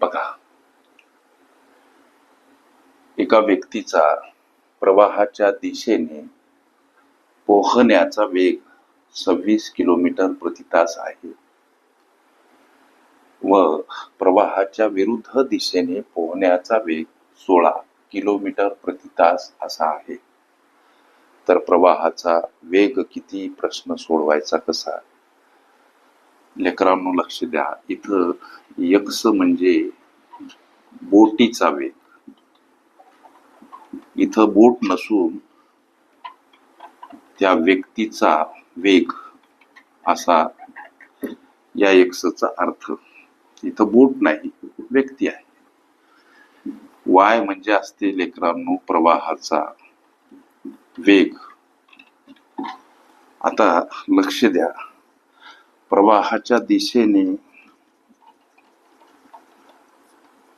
बघा. एका व्यक्तीचा प्रवाहाच्या दिशेने पोहण्याचा वेग सव्वीस किलोमीटर प्रति तास आहे. व प्रवाहाच्या विरुद्ध दिशेने पोहण्याचा वेग सोळा किलोमीटर प्रति तास असा आहे. तर प्रवाहाचा वेग किती? प्रश्न सोडवायचा कसा? लेकरांनो लक्ष द्या. इथं यक्ष म्हणजे बोटीचा वेग इथं बोट नसून त्या व्यक्तीचा वेग असा या यक्षचा अर्थ. इथं बोट नाही व्यक्ती आहे. वाय म्हणजे असते लेकरांनो प्रवाहाचा वेग. आता लक्ष द्या. प्रवाहाच्या दिशेने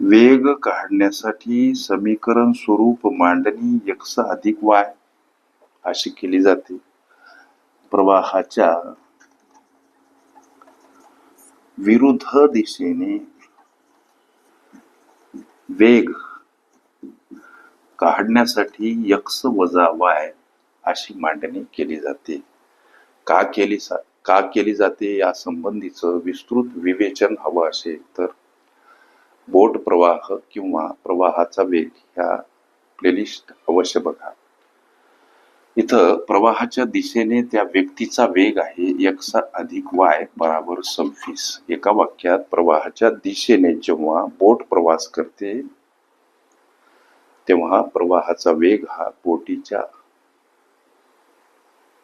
वेग काढण्यासाठी समीकरण स्वरूप मांडणी यक्ष अधिक वाय अशी केली जाते. प्रवाहाच्या विरुद्ध दिशेने वेग काढण्यासाठी यक्स वजा वाय अशी मांडणी केली जाते. का केली सा का केली जाते या संबंधीचं विस्तृत विवेचन हवं असेल तर बोट प्रवाह किंवा प्रवाहाचा वेग ह्या प्लेलिस्ट अवश्य बघा. इथं प्रवाहाच्या दिशेने त्या व्यक्तीचा वेग आहे यक्स अधिक वाय बराबर सव्वीस. एका वाक्यात प्रवाहाच्या दिशेने जेव्हा बोट प्रवास करते तेव्हा प्रवाहाचा वेग हा बोटीच्या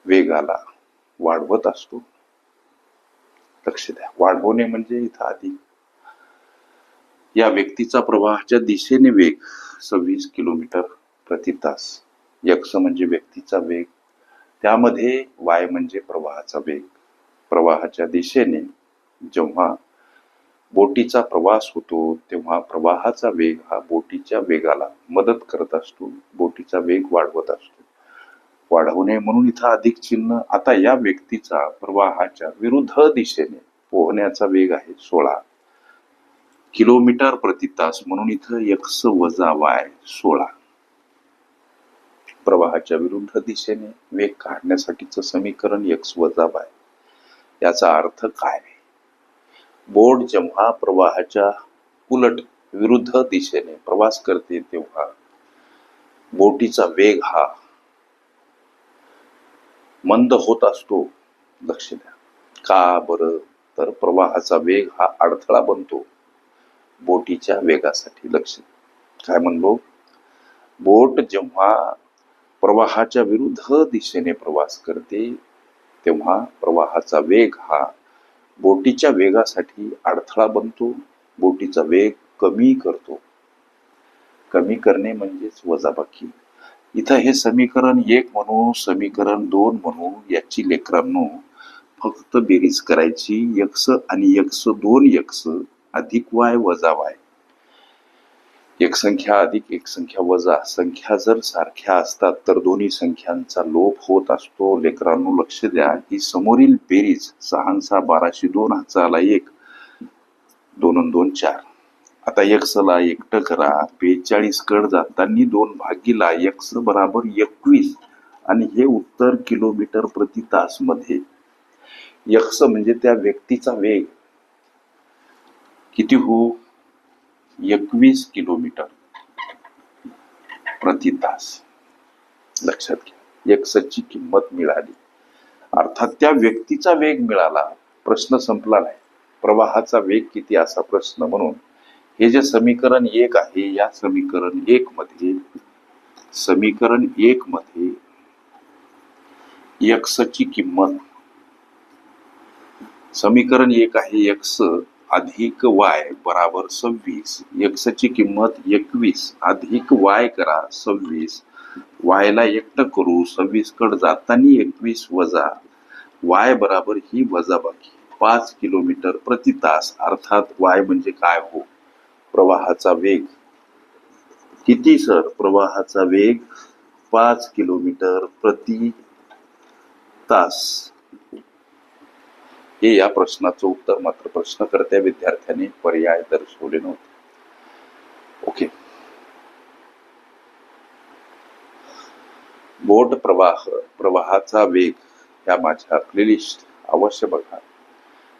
वेगाला वाढवत असतो. लक्ष द्या. वाढवणे म्हणजे इथं आधी या व्यक्तीचा प्रवाहाच्या दिशेने वेग सव्वीस किलोमीटर प्रति तास. यक्ष म्हणजे व्यक्तीचा वेग. त्यामध्ये वाय म्हणजे प्रवाहाचा वेग. प्रवाहाच्या दिशेने जेव्हा बोटीचा प्रवास होतो तेव्हा प्रवाहाचा वेग हा बोटीच्या वेगाला मदत करत असतो. बोटीचा वेग वाढवत असतो. वाढवणे म्हणून इथं अधिक चिन्ह आता या व्यक्तीचा प्रवाहाच्या विरुद्ध दिशेने पोहण्याचा वेग आहे सोळा. किलोमीटर प्रति तास म्हणून इथं यक्स वजा वाय सोळा. प्रवाहाच्या विरुद्ध दिशेने वेग काढण्यासाठीचं समीकरण यक्स वजा वाय याचा अर्थ काय? बोट जेव्हा प्रवाहाच्या उलट विरुद्ध दिशेने प्रवास करते तेव्हा बोटीचा वेग हा मंद होत असतो लक्ष द्या. का बरं? तर प्रवाहाचा वेग हा अडथळा बनतो. बोटीच्या वेगासाठी लक्ष काय म्हणलो? बोट जेव्हा प्रवाहाच्या विरुद्ध दिशेने प्रवास करते तेव्हा प्रवाहाचा वेग हा बोटीच्या वेगासाठी अडथळा बनतो बोटीचा वेग कमी करतो. कमी करणे म्हणजेच वजाबाकी. इथं हे समीकरण एक म्हणू समीकरण दोन म्हणू याची लेकरांनो फक्त बेरीज करायची. यक्स आणि यक्स दोन यक्स अधिक वाय वजा वाय. एक संख्या अधिक एक संख्या वजा. संख्या जर सारख्या असतात तर दोन्ही संख्यांचा लोप होत असतो. लेकरांनो लक्ष द्या. ही समोरील बेरीज सहा सहा बाराशे दोन हाताला एक. दोन दोन चार. आता यक्सला एकटं करा बेचाळीस कड जातानी दोन भागीला यक्स बराबर एकवीस. आणि हे उत्तर किलोमीटर प्रति तासमध्ये यक्स म्हणजे त्या व्यक्तीचा वेग. किती हो एकवीस किलोमीटर प्रति तास. लक्षात घ्या एक्सची किंमत मिळाली. अर्थात त्या व्यक्तीचा वेग मिळाला. प्रश्न संपला नाही. प्रवाहाचा वेग किती असा प्रश्न म्हणून. हे जे समीकरण एक आहे या समीकरण एक मध्ये समीकरण एक मध्ये यक्सची किंमत समीकरण एक आहे यक्स अधिक वाय बराबर सव्वीस यक्सची किंमत एकवीस अधिक वाय करा सव्वीस वायला एकटं करू सव्वीस कड जातानी एकवीस वजा वाय बराबर ही वजाबाकी पाच किलोमीटर प्रति तास अर्थात वाय म्हणजे काय हो? प्रवाहाचा वेग. किती सर? प्रवाहाचा वेग पाच किलोमीटर प्रति तास. हे या प्रश्नाचं उत्तर मात्र प्रश्नकर्त्या विद्यार्थ्याने पर्याय दर्शवले नव्हते. ओके. बोट प्रवाह प्रवाहाचा वेग या माझ्या प्लेलिस्ट अवश्य बघा.